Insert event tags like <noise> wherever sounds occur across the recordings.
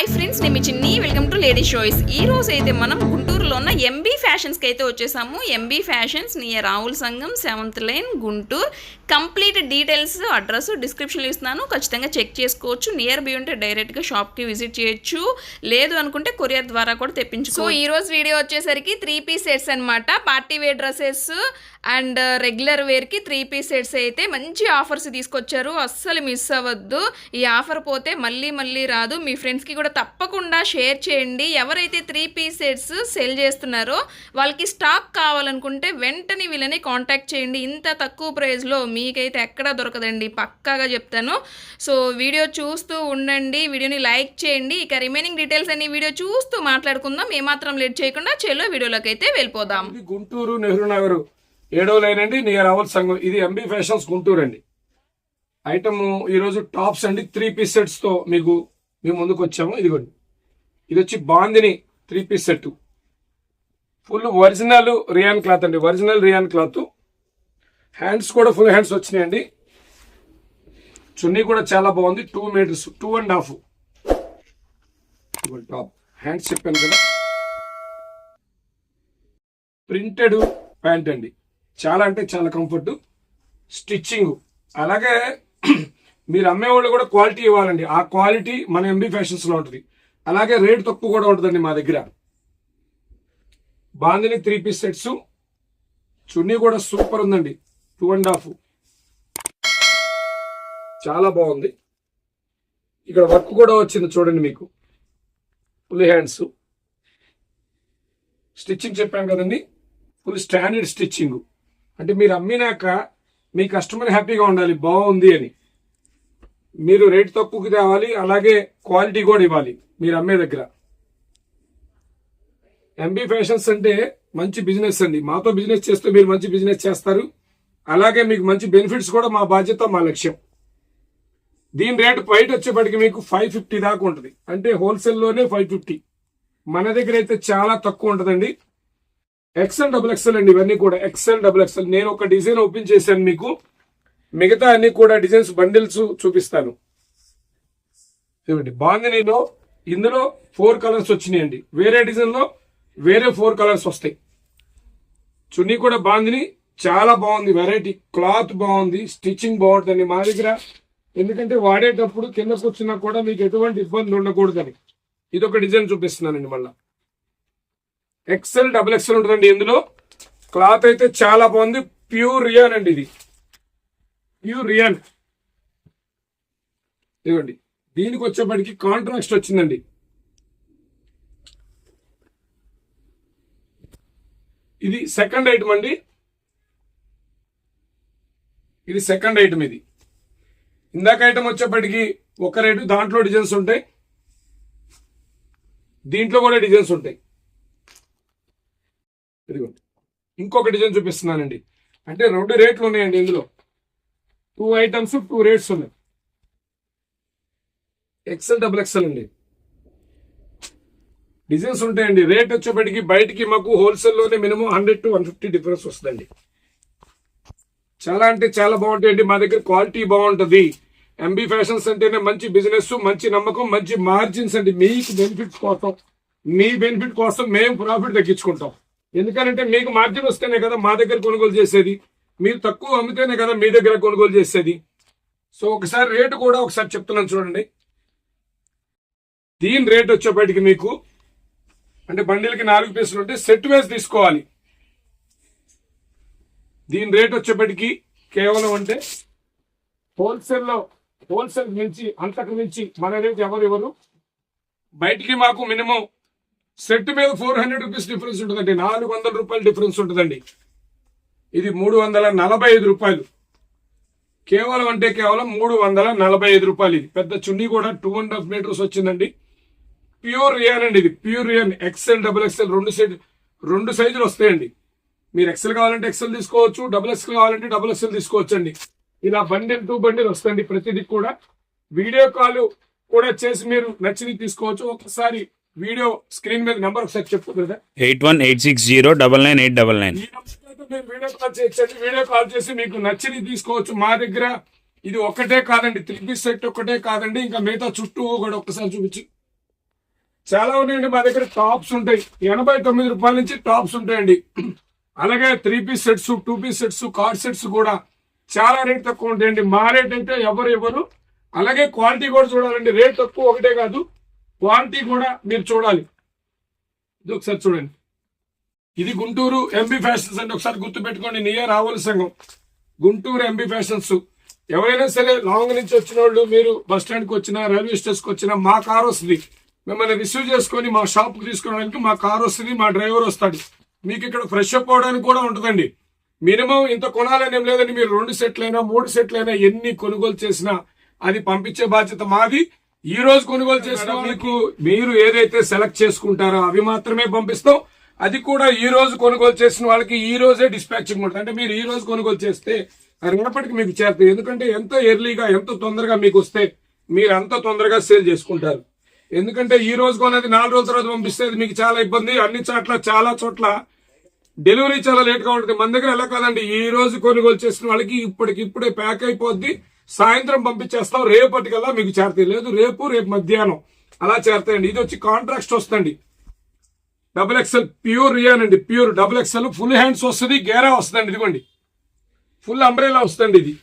Hi friends నేను మీ చిన్ని. Welcome to lady షోయిస్ ఈ రోజు అయితే మనం గుంటూరులో ఉన్న ఎంబీ ఫ్యాషన్స్కి అయితే వచ్చేసాము. MB fashions near Rahul Sangam seventh line Guntur. Complete details address డిస్క్రిప్షన్లో ఇస్తున్నాను. ఖచ్చితంగా చెక్ చేసుకోవచ్చు. నియర్ బై ఉంటే డైరెక్ట్గా షాప్కి విజిట్ చేయొచ్చు. లేదు అనుకుంటే కొరియర్ ద్వారా కూడా తెప్పించుకో సో ఈ రోజు వీడియో వచ్చేసరికి త్రీ పీస్ సెట్స్ అనమాట party wear dresses and regular వేర్కి త్రీ పీస్ సెట్స్ అయితే మంచి ఆఫర్స్ తీసుకొచ్చారు. అస్సలు మిస్ అవ్వద్దు. ఈ ఆఫర్ పోతే మళ్ళీ మళ్ళీ రాదు. మీ ఫ్రెండ్స్కి కూడా తప్పకుండా షేర్ చేయండి. ఎవరైతే త్రీ పీస్ సెట్స్ సెల్ చేస్తున్నారో వాళ్ళకి స్టాక్ కావాలనుకుంటే వెంటనే వీళ్ళని కాంటాక్ట్ చేయండి. ఇంత తక్కువ ప్రైస్లో మీకైతే ఎక్కడా దొరకదండి. పక్కాగా చెప్తాను. సో వీడియో చూస్తూ ఉండండి. వీడియోని లైక్ చేయండి. ఇక రిమైనింగ్ డీటెయిల్స్ అన్ని వీడియో చూస్తూ మాట్లాడుకుందాం. ఏమాత్రం లేట్ చేయకుండా చెలో వీడియోలోకి అయితే వెళ్ళిపోదాం. గుంటూరు నెహ్రూ నగర్. ఏడో లైన్ అండి నియర్ అవల్ సంఘం. ఇది ఎంబీ ఫ్యాషన్స్ గుంటూరు అండి. ఐటమ్ ఈరోజు టాప్స్ అండి త్రీ పీస్ సెట్స్తో మీకు మేము ముందుకు వచ్చాము. ఇదిగోండి. ఇది వచ్చి bandhani three piece set full original rayon cloth అండి. ఒరిజినల్ రియాన్ క్లాత్ హ్యాండ్స్ కూడా ఫుల్ హ్యాండ్స్ వచ్చినాయండి. చున్నీ కూడా చాలా బాగుంది. Two metres two and half top hands చెప్పాను కదా. ప్రింటెడ్ ప్యాంట్ అండి. చాలా అంటే చాలా కంఫర్ట్ స్టిచ్చింగ్ అలాగే <clears throat> మీరు అమ్మేవాళ్ళు కూడా క్వాలిటీ ఇవ్వాలండి. ఆ క్వాలిటీ మన ఎంబీ ఫ్యాషన్స్లో ఉంటుంది. అలాగే రేట్ తక్కువ కూడా ఉంటుందండి మా దగ్గర. బాందిని త్రీ పీస్ సెట్స్ చున్నీ కూడా సూపర్ ఉందండి. టూ అండ్ హాఫ్ చాలా బాగుంది. ఇక్కడ వర్క్ కూడా వచ్చింది చూడండి మీకు. ఫుల్ హ్యాండ్స్ స్టిచ్చింగ్ చెప్పాను కదండి. ఫుల్ స్టాండర్డ్ స్టిచ్చింగ్ అంటే మీరు అమ్మినాక మీ కస్టమర్ హ్యాపీగా ఉండాలి బాగుంది అని. మీరు రేట్ తక్కువకి తేవాలి అలాగే క్వాలిటీ కూడా ఇవ్వాలి మీరు అమ్మే దగ్గర. ఎంబీ ఫ్యాషన్స్ అంటే మంచి బిజినెస్ అండి. మాతో బిజినెస్ చేస్తే మీరు మంచి బిజినెస్ చేస్తారు. అలాగే మీకు మంచి బెనిఫిట్స్ కూడా మా బాధ్యత మా లక్ష్యం. దీని రేటు బయట వచ్చేప్పటికి మీకు ఫైవ్ ఫిఫ్టీ దాకా ఉంటుంది. అంటే హోల్సేల్లోనే ఫైవ్ ఫిఫ్టీ మన దగ్గర అయితే చాలా తక్కువ ఉంటుందండి. ఎక్సెల్ డబుల్ ఎక్సెల్ అండి ఇవన్నీ కూడా. ఎక్సెల్ డబుల్ ఎక్సెల్ నేను ఒక డిజైన్ ఓపెన్ చేశాను మీకు. మిగతా అన్ని కూడా డిజైన్స్ బండిల్స్ చూపిస్తాను. చూడండి బాందినీలో ఇందులో ఫోర్ కలర్స్ వచ్చినాయండి. వేరే డిజైన్లో వేరే ఫోర్ కలర్స్ వస్తాయి. చున్నీ కూడా బాందిని చాలా బాగుంది. వెరైటీ క్లాత్ బాగుంది. స్టిచ్చింగ్ బాగుంటుంది మా దగ్గర. ఎందుకంటే వాడేటప్పుడు కింద కూర్చున్నా కూడా మీకు ఎటువంటి ఇబ్బంది ఉండకూడదని. ఇది ఒక డిజైన్ చూపిస్తున్నానండి మళ్ళీ. ఎక్సెల్ డబుల్ ఎక్సెల్ ఉంటుందండి ఇందులో. క్లాత్ అయితే చాలా బాగుంది. ప్యూర్ రియాన్ అండి ఇది. ప్యూర్ రియాన్ ఇదిగోండి. దీనికి వచ్చేప్పటికి కాంట్రాక్ట్ వచ్చిందండి. ఇది సెకండ్ ఐటమ్ అండి. ఇది సెకండ్ ఐటమ్ ఇది. ఇందాక ఐటమ్ వచ్చేప్పటికి ఒక రేటు దాంట్లో డిజైన్స్ ఉంటాయి. దీంట్లో కూడా డిజైన్స్ ఉంటాయి. ఇదిగోండి ఇంకొక డిజైన్ చూపిస్తున్నానండి. అంటే రెండు రేట్లు ఉన్నాయండి ఇందులో. టూ ఐటమ్స్ టూ రేట్స్ ఉన్నాయి. ఎక్సెల్ డబుల్ ఎక్సెల్ అండి. డిజైన్స్ ఉంటాయండి. రేట్ వచ్చేప్పటికి బయటికి మాకు హోల్సేల్లోనే minimum hundred to one fifty difference వస్తుందండి. చాలా అంటే చాలా బాగుంటాయండి. మా దగ్గర క్వాలిటీ బాగుంటుంది. ఎంబీ ఫ్యాషన్స్ అంటేనే మంచి బిజినెస్ మంచి నమ్మకం మంచి మార్జిన్స్ అండి. మీకు బెనిఫిట్ కోసం మీ బెనిఫిట్ కోసం మేము ప్రాఫిట్ తగ్గించుకుంటాం. ఎందుకంటే మీకు మార్జిన్ వస్తేనే కదా మా దగ్గర కొనుగోలు చేసేది. మీరు తక్కువ అమ్మితేనే కదా మీ దగ్గర కొనుగోలు చేసేది. సో ఒకసారి రేటు కూడా ఒకసారి చెప్తున్నాను చూడండి. దీని రేట్ వచ్చేప్పటికి మీకు అంటే బండిలకి నాలుగు పీసులు ఉంటే సెట్ వేసి తీసుకోవాలి. దీని రేట్ వచ్చేప్పటికి కేవలం అంటే హోల్సేల్లో హోల్సేల్ మించి అంతకు మించి మన రేట్ ఎవరు ఇవ్వరు. బయటికి మాకు మినిమం సెట్ మీద ఫోర్ హండ్రెడ్ రూపీస్ డిఫరెన్స్ ఉంటుందండి. నాలుగు వందల రూపాయలు డిఫరెన్స్ ఉంటుందండి. ఇది మూడు వందల నలభై ఐదు రూపాయలు. కేవలం అంటే కేవలం మూడు వందల నలభై ఐదు రూపాయలు ఇది. పెద్ద చున్నీ కూడా టూ అండ్ హాఫ్ మీటర్స్ వచ్చిందండి. ప్యూర్ రియాన్ అండి ఇది. Pure rayon. Excel double excel రెండు సైజ్ రెండు సైజులు వస్తాయండి. మీరు ఎక్సెల్ కావాలంటే ఎక్సెల్ తీసుకోవచ్చు. డబుల్ ఎక్సెల్ కావాలంటే డబుల్ ఎక్సెల్ తీసుకోవచ్చు అండి ఇలా బండిల్ టూ బండిల్ వస్తుంది ప్రతిదీ కూడా. వీడియో కాల్ కూడా చేసి మీరు నచ్చినవి తీసుకోవచ్చు. ఒకసారి వీడియో స్క్రీన్ మీద నెంబర్ ఒకసారి చెప్పు కదా eight one eight six zero double nine eight double nine. మీరు వీడియో కాల్ చేయొచ్చండి వీడియో కాల్ చేసి మీకు నచ్చినవి తీసుకోవచ్చు. మా దగ్గర ఇది ఒక్కటే కాదండి. త్రీ పీస్ సెట్ ఒక్కటే కాదండి. ఇంకా మిగతా చుట్టూ కూడా ఒక్కసారి చూపించి. చాలా ఉన్నాయండి మా దగ్గర. టాప్స్ ఉంటాయి. ఎనభై తొమ్మిది రూపాయల నుంచి టాప్స్ ఉంటాయండి. అలాగే three piece sets two piece sets cord sets కూడా చాలా రేట్ తక్కువ ఉంటాయండి. మా రేట్ అయితే ఎవరు ఎవరు అలాగే క్వాలిటీ కూడా చూడాలండి. రేట్ తక్కువ ఒకటే కాదు. క్వాలిటీ కూడా మీరు చూడాలి. ఇది ఒకసారి చూడండి. ఇది గుంటూరు ఎంబీ ఫ్యాషన్స్ అండి. ఒకసారి గుర్తు పెట్టుకోండి నియర్ రావుల సంఘం. గుంటూరు ఎంబీ ఫ్యాషన్స్ ఎవరైనా సరే లాంగ్ నుంచి వచ్చిన వాళ్ళు మీరు బస్ స్టాండ్కి వచ్చినా రైల్వే స్టేషన్కి వచ్చినా మా కార్ వస్తుంది. మిమ్మల్ని రిసీవ్ చేసుకొని మా షాప్కి తీసుకోవడానికి మా కార్ వస్తుంది మా డ్రైవర్ వస్తాడు. మీకు ఇక్కడ ఫ్రెష్ అప్ అవడానికి కూడా ఉంటుందండి. మినిమం ఇంత కొనాలని ఏం లేదండి. మీరు రెండు సెట్లైనా మూడు సెట్లైనా ఎన్ని కొనుగోలు చేసినా అది పంపించే బాధ్యత మాది. ఈ రోజు కొనుగోలు చేసిన వాళ్ళకు మీరు ఏదైతే సెలెక్ట్ చేసుకుంటారో అవి మాత్రమే పంపిస్తాం. అది కూడా ఈ రోజు కొనుగోలు చేసిన వాళ్ళకి ఈ రోజే డిస్పాచింగ్ ఉంటుంది. అంటే మీరు ఈ రోజు కొనుగోలు చేస్తే రేపటికి మీకు చేస్తాయి ఎందుకంటే ఎంత ఎర్లీగా ఎంత తొందరగా మీకు వస్తే మీరు అంత తొందరగా సేల్ చేసుకుంటారు. ఎందుకంటే ఈ రోజు కొనేది నాలుగు రోజుల తర్వాత పంపిస్తే మీకు చాలా ఇబ్బంది. అన్ని చోట్ల చాలా చోట్ల డెలివరీ చాలా లేట్గా ఉంటుంది. మన దగ్గర ఎలా కాదండి? ఈ రోజు కొనుగోలు చేసిన వాళ్ళకి ఇప్పటికి ఇప్పుడే ప్యాక్ అయిపోద్ది. సాయంత్రం పంపించేస్తాం రేపటికల్లా మీకు చేరతాయి. లేదు రేపు రేపు మధ్యాహ్నం. అలా చేరతాయండి. ఇది వచ్చి కాంట్రాక్ట్ వస్తుంది డబుల్ ఎక్స్ఎల్ ప్యూర్ రియాన్ అండి. Pure double XL full hands వస్తుంది గేరా వస్తుందండి ఇదిగోండి. ఫుల్ అంబ్రేలా వస్తుంది ఇది.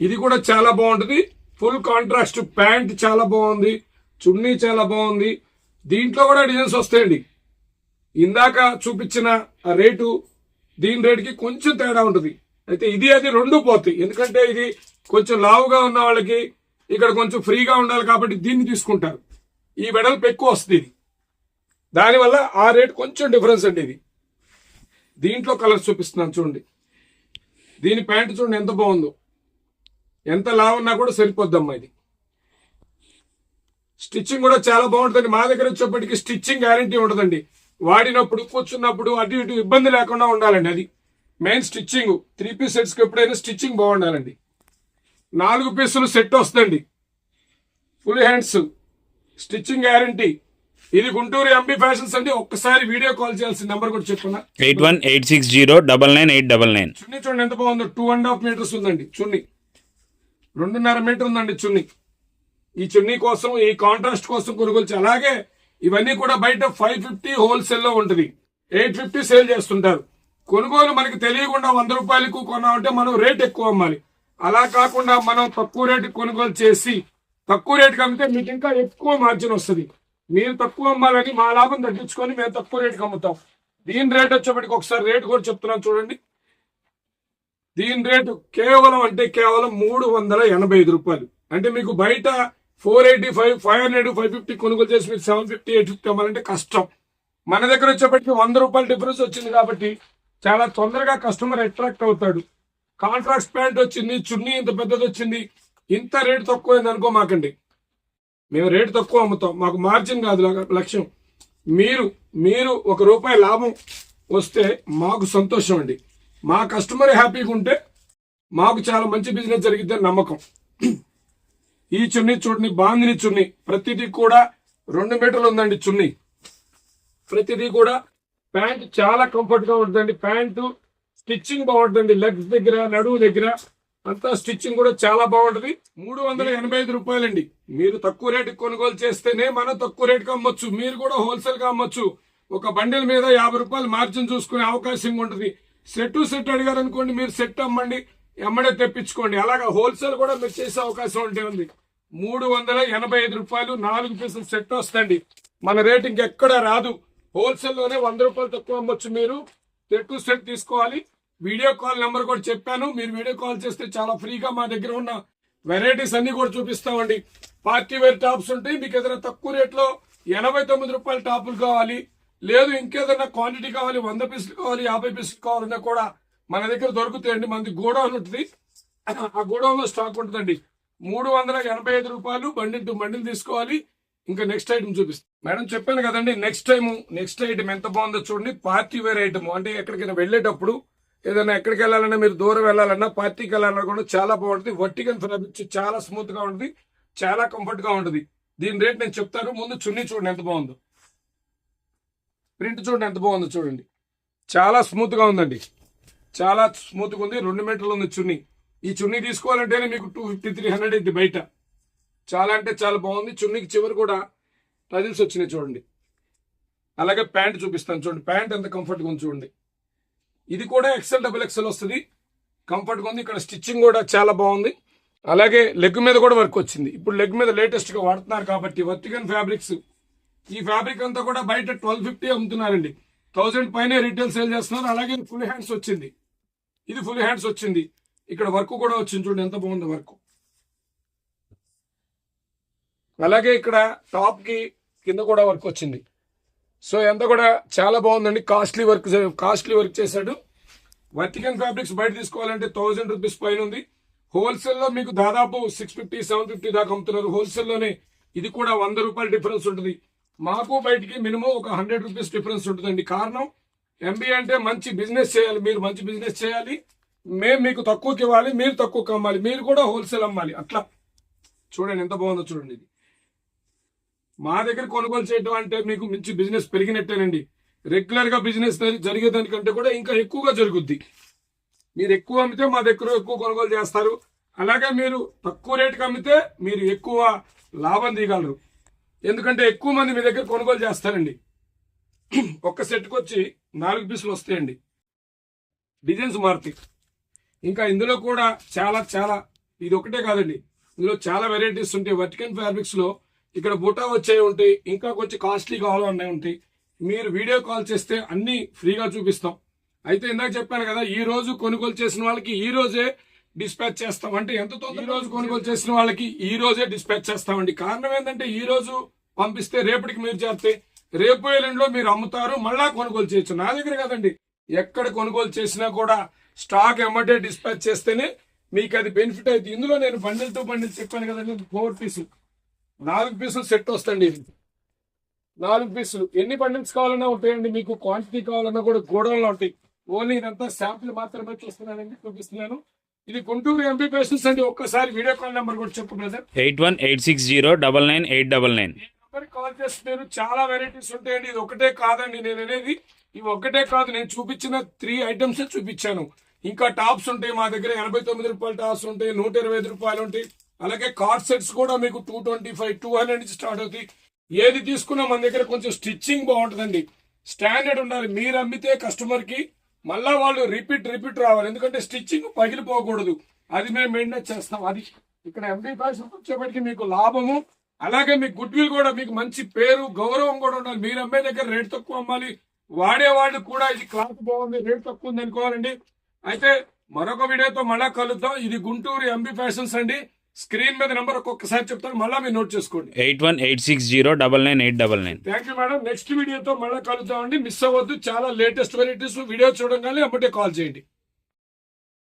ఇది కూడా చాలా బాగుంటుంది. ఫుల్ కాంట్రాస్ట్ ప్యాంట్ చాలా బాగుంది చున్నీ చాలా బాగుంది. దీంట్లో కూడా డిజైన్స్ వస్తాయండి. ఇందాక చూపించిన ఆ రేటు దీని రేటుకి కొంచెం తేడా ఉంటుంది. అయితే ఇది అది రెండు పోతాయి. ఎందుకంటే ఇది కొంచెం లావుగా ఉన్న వాళ్ళకి ఇక్కడ కొంచెం ఫ్రీగా ఉండాలి కాబట్టి దీన్ని తీసుకుంటారు. ఈ వెడల్పు ఎక్కువ వస్తుంది ఇది. దానివల్ల ఆ రేట్ కొంచెం డిఫరెన్స్ అండి ఇది. దీంట్లో కలర్స్ చూపిస్తున్నాను చూడండి. దీని ప్యాంట్ చూడండి ఎంత బాగుందో. ఎంత లావు ఉన్నా కూడా సరిపోద్దమ్మా ఇది. స్టిచ్చింగ్ కూడా చాలా బాగుంటుంది మా దగ్గర వచ్చేప్పటికి స్టిచ్చింగ్ గ్యారంటీ ఉండదండి. వాడినప్పుడు కూర్చున్నప్పుడు అటు ఇటు ఇబ్బంది లేకుండా ఉండాలండి అది. మెయిన్ స్టిచ్చింగ్ త్రీ పీస్ సెట్స్కి ఎప్పుడైనా స్టిచ్చింగ్ బాగుండాలండి. నాలుగు పీసులు సెట్ వస్తుందండి. ఫుల్ హ్యాండ్స్ స్టిచ్చింగ్ గ్యారంటీ ఇది గుంటూరు ఎంపీ ఫ్యాషన్స్ అండి. ఒక్కసారి వీడియో కాల్ చేయాల్సిన నెంబర్ కూడా చెప్పున్నా eight one eight six zero double nine eight double nine. చున్నీ చూడండి ఎంత బాగుందో. టూ అండ్ హాఫ్ మీటర్స్ ఉందండి చున్నీ. రెండున్నర మీటర్ ఉందండి చున్నీ. ఈ చున్నీ కోసం ఈ కాంట్రాస్ట్ కోసం కొనుగోలు అలాగే ఇవన్నీ కూడా బయట ఫైవ్ ఫిఫ్టీ హోల్సేల్లో ఉంటుంది. ఎయిట్ ఫిఫ్టీ సేల్ చేస్తుంటారు. కొనుగోలు మనకి తెలియకుండా వంద రూపాయలకు కొన్నామంటే మనం రేట్ ఎక్కువ అమ్మాలి. అలా కాకుండా మనం తక్కువ రేటు కొనుగోలు చేసి తక్కువ రేటుకి అమ్మితే మీకు ఇంకా ఎక్కువ మార్జిన్ వస్తుంది. మీరు తక్కువ అమ్మాలని మా లాభం తగ్గించుకొని మేము తక్కువ రేటుకి అమ్ముతాం. దీని రేట్ వచ్చేప్పటికి ఒకసారి రేట్ కూడా చెప్తున్నాను చూడండి. దీని రేటు కేవలం అంటే కేవలం మూడు వందల ఎనభై ఐదు రూపాయలు. అంటే మీకు బయట four eighty five five hundred five fifty కొనుగోలు చేసి మీరు సెవెన్ ఫిఫ్టీ ఎయిట్ ఫిఫ్టీ అమ్మాలంటే కష్టం. మన దగ్గర వచ్చేప్పటికి వంద రూపాయల డిఫరెన్స్ వచ్చింది కాబట్టి చాలా తొందరగా కస్టమర్ అట్రాక్ట్ అవుతాడు. కాంట్రాక్ట్ ప్యాంట్ వచ్చింది చున్నీ ఇంత పెద్దది వచ్చింది. ఇంత రేటు తక్కువైంది అనుకో మాకండి. మేము రేటు తక్కువ అమ్ముతాం. మాకు మార్జిన్ కాదు లక్ష్యం. మీరు మీరు ఒక రూపాయి లాభం వస్తే మాకు సంతోషం అండి. మా కస్టమర్ హ్యాపీగా ఉంటే మాకు చాలా మంచి బిజినెస్ జరిగిద్దని నమ్మకం. ఈ చున్నీ చూడని బాందిని చున్నీ. ప్రతిదీ కూడా రెండు మీటర్లు ఉందండి చున్నీ. ప్రతిదీ కూడా ప్యాంట్ చాలా కంఫర్ట్గా ఉంటుందండి. ప్యాంటు స్టిచ్చింగ్ బాగుంటుంది లెగ్స్ దగ్గర నడువు దగ్గర. అంతా స్టిచ్చింగ్ కూడా చాలా బాగుంటది. మూడు వందల ఎనభై ఐదు రూపాయలండి. మీరు తక్కువ రేటు కొనుగోలు చేస్తేనే మనం తక్కువ రేటుకి అమ్మొచ్చు. మీరు కూడా హోల్సేల్గా అమ్మొచ్చు. ఒక బండిల్ మీద యాభై రూపాయలు మార్జిన్ చూసుకునే అవకాశం ఉంటుంది. సెట్ సెట్ అడిగారు అనుకోండి మీరు సెట్ అమ్మండి ఎమ్మడే తెప్పించుకోండి. అలాగా హోల్సేల్ కూడా మీరు చేసే అవకాశం ఉంటే ఉంది. మూడు వందల ఎనభై ఐదు రూపాయలు నాలుగు పీసులు సెట్ వస్తుంది మన రేట్ ఇంకెక్కడ రాదు. హోల్సేల్లోనే వంద రూపాయలు తక్కువ అమ్మొచ్చు మీరు. సెట్ సెట్ తీసుకోవాలి. వీడియో కాల్ నెంబర్ కూడా చెప్పాను. మీరు వీడియో కాల్ చేస్తే చాలా ఫ్రీగా మా దగ్గర ఉన్న వెరైటీస్ అన్ని కూడా చూపిస్తామండి. పార్టీ వేర్ టాప్స్ ఉంటాయి. మీకు ఏదైనా తక్కువ రేట్లో ఎనభై తొమ్మిది రూపాయల టాపులు కావాలి లేదు ఇంకేదైనా క్వాంటిటీ కావాలి వంద పీసులు కావాలి యాభై పీసులు కావాలన్నా కూడా మన దగ్గర దొరుకుతాయండి. మనది గోడౌన్ ఉంటుంది. ఆ గోడౌన్లో స్టాక్ ఉంటుందండి. మూడు వందల ఎనభై ఐదు రూపాయలు బండిల్ టు బండిల్ తీసుకోవాలి. ఇంకా నెక్స్ట్ ఐటమ్ చూపిస్తాను మేడం చెప్పాను కదండి నెక్స్ట్ టైము నెక్స్ట్ ఐటమ్ ఎంత బాగుందో చూడండి. పార్టీ వేర్ ఐటమ్ అంటే ఎక్కడికైనా వెళ్ళేటప్పుడు ఏదైనా ఎక్కడికి వెళ్ళాలన్నా మీరు దూరం వెళ్ళాలన్నా పార్టీకి వెళ్ళాలన్నా కూడా చాలా బాగుంటుంది. వర్టికల్ ఫ్యాబ్రిక్ చాలా స్మూత్గా ఉంటుంది చాలా కంఫర్ట్గా ఉంటుంది. దీని రేట్ నేను చెప్తాను. ముందు చున్నీ చూడండి ఎంత బాగుందో. ప్రింట్ చూడండి ఎంత బాగుందో చూడండి. చాలా స్మూత్గా ఉందండి. చాలా స్మూత్గా ఉంది. రెండు మీటర్లు ఉంది చున్నీ. ఈ చున్నీ తీసుకోవాలంటేనే మీకు టూ ఫిఫ్టీ త్రీ హండ్రెడ్ ఇది బయట. చాలా అంటే చాలా బాగుంది. చున్నీకి చివరి కూడా టజిల్స్ వచ్చినాయి చూడండి. అలాగే ప్యాంట్ చూపిస్తాను చూడండి. ప్యాంట్ ఎంత కంఫర్ట్గా ఉంది చూడండి. ఇది కూడా ఎక్సెల్ డబుల్ ఎక్సెల్ వస్తుంది. కంఫర్ట్గా ఉంది. ఇక్కడ స్టిచ్చింగ్ కూడా చాలా బాగుంది. అలాగే లెగ్ మీద కూడా వర్క్ వచ్చింది. ఇప్పుడు లెగ్ మీద లేటెస్ట్గా వాడుతున్నారు కాబట్టి వర్తికన్ ఫ్యాబ్రిక్స్ ఈ ఫ్యాబ్రిక్ అంతా కూడా బయట ట్వెల్వ్ ఫిఫ్టీ అమ్ముతున్నారండి. థౌసండ్ పైన రీటైల్ సేల్ చేస్తున్నారు. అలాగే ఫుల్ హ్యాండ్స్ వచ్చింది. ఇది ఫుల్ హ్యాండ్స్ వచ్చింది. ఇక్కడ వర్క్ కూడా వచ్చింది చూడండి. ఎంత బాగుంది వర్క్ అలాగే ఇక్కడ టాప్కి కింద కూడా వర్క్ వచ్చింది. సో ఎంత కూడా చాలా బాగుందండి. కాస్ట్లీ వర్క్ కాస్ట్లీ వర్క్ చేశాడు. వర్తికన్ ఫ్యాబ్రిక్స్ బయట తీసుకోవాలంటే థౌజండ్ రూపీస్ పైన ఉంది. హోల్సేల్లో మీకు దాదాపు సిక్స్ ఫిఫ్టీ సెవెన్ ఫిఫ్టీ దాకా అమ్ముతున్నారు. హోల్సేల్లోనే ఇది కూడా వంద రూపాయల డిఫరెన్స్ ఉంటుంది. మాకు బయటికి మినిమం ఒక హండ్రెడ్ రూపీస్ డిఫరెన్స్ ఉంటుందండి. కారణం ఎంబీ అంటే మంచి బిజినెస్ చేయాలి. మీరు మంచి బిజినెస్ చేయాలి. మేము మీకు తక్కువకి ఇవ్వాలి. మీరు తక్కువకి అమ్మాలి. మీరు కూడా హోల్సేల్ అమ్మాలి. అట్లా. చూడండి ఎంత బాగుందో చూడండి ఇది. మా దగ్గర కొనుగోలు చేయడం అంటే మీకు మంచి బిజినెస్ పెరిగినట్టేనండి. రెగ్యులర్గా బిజినెస్ జరిగేదానికంటే కూడా ఇంకా ఎక్కువగా జరుగుద్ది. మీరు ఎక్కువ అమ్మితే మా దగ్గర ఎక్కువ కొనుగోలు చేస్తారు. అలాగే మీరు తక్కువ రేటుకి అమ్మితే మీరు ఎక్కువ లాభం తీయగలరు. ఎందుకంటే ఎక్కువ మంది మీ దగ్గర కొనుగోలు చేస్తారండి. ఒక్క సెట్కి వచ్చి నాలుగు పీసులు వస్తాయండి. డిజైన్స్ మారుతాయి. ఇంకా ఇందులో కూడా చాలా చాలా ఇది ఒకటే కాదండి. ఇందులో చాలా వెరైటీస్ ఉంటాయి. వర్టికన్ ఫ్యాబ్రిక్స్లో ఇక్కడ బుటా వచ్చే ఉంటాయి ఇంకా కొంచెం కాస్ట్లీ కావాలన్నాయి ఉంటాయి. మీరు వీడియో కాల్ చేస్తే అన్ని ఫ్రీగా చూపిస్తాం. అయితే ఇందాక చెప్పాను కదా ఈ రోజు కొనుగోలు చేసిన వాళ్ళకి ఈ రోజే డిస్పాచ్ చేస్తాం. అంటే ఎంత తొందర ఈ రోజు కొనుగోలు చేసిన వాళ్ళకి ఈ రోజే డిస్పాచ్ చేస్తామండి కారణం ఏంటంటే ఈ రోజు పంపిస్తే రేపటికి మీరు చేస్తే రేపు ఎల్లుండిలో మీరు అమ్ముతారు మళ్ళా కొనుగోలు చేయొచ్చు. నా దగ్గర కదండి. ఎక్కడ కొనుగోలు చేసినా కూడా స్టాక్ ఎమ్మటే డిస్పాచ్ చేస్తేనే మీకు అది బెనిఫిట్ అయితే ఇందులో నేను బండిల్ టు బండిల్ చెప్పాను కదండి ఫోర్ పీసులు నాలుగు పీసులు సెట్ వస్తండి ఇది నాలుగు పీసులు. ఎన్ని బండిల్స్ కావాలన్నా ఉంటాయండి మీకు. క్వాంటిటీ కావాలన్నా కూడా గోడౌన్లో ఉంటాయి. ఓన్లీ ఇదంతా శాంపుల్ మాత్రమే చూస్తున్నానండి చూపిస్తున్నాను. ఇది గుంటూరు ఎంపీ పేషెంట్స్ అండి. ఒక్కసారి వీడియో కాల్ నెంబర్ కూడా చెప్పు brother eight one eight six zero double nine eight double nine. Call చేసి మీరు చాలా వెరైటీస్ ఉంటాయండి. ఇది ఒకటే కాదండి నేను అనేది. ఇవి ఒకటే కాదు నేను చూపించిన త్రీ ఐటమ్స్ చూపించాను. ఇంకా టాప్స్ ఉంటాయి మా దగ్గర. ఎనభై తొమ్మిది రూపాయల టాప్స్ ఉంటాయి నూట ఇరవై ఐదు రూపాయలు ఉంటాయి. అలాగే కార్డ్ సెట్స్ కూడా మీకు two twenty five two hundred నుంచి స్టార్ట్ అవుతాయి. ఏది తీసుకున్నా మన దగ్గర కొంచెం స్టిచ్చింగ్ బాగుంటుందండి. స్టాండర్డ్ ఉండాలి. మీరు అమ్మితే కస్టమర్కి మళ్ళా వాళ్ళు రిపీట్ రిపీట్ రావాలి. ఎందుకంటే స్టిచ్చింగ్ పగిలిపోకూడదు. అది మేము మెయింటైన్ చేస్తాం. అది ఇక్కడ ఎంపీ ఫ్యాషన్ వచ్చేప్పటికి మీకు లాభము. అలాగే మీకు గుడ్ విల్ కూడా మీకు మంచి పేరు గౌరవం కూడా ఉండాలి. మీరు అమ్మే దగ్గర రేట్ తక్కువ అమ్మాలి. వాడేవాళ్ళు కూడా ఇది క్లాత్ బాగుంది రేట్ తక్కువ ఉంది అనుకోవాలండి అయితే మరొక వీడియోతో మళ్ళా కలుద్దాం. ఇది గుంటూరు ఎంబీ ఫ్యాషన్స్ అండి. స్క్రీన్ మీద నెంబర్ ఒక్కొక్కసారి చెప్తాను మళ్ళా మీరు నోట్ చేసుకోండి. Eight one eight six zero double nine eight double nine. Thank you madam next వీడియోతో మళ్ళీ కలుద్దామండి. మిస్ అవ్వద్దు. చాలా లేటెస్ట్ వెరైటీస్ వీడియో చూడగానే అప్పటే కాల్ చేయండి.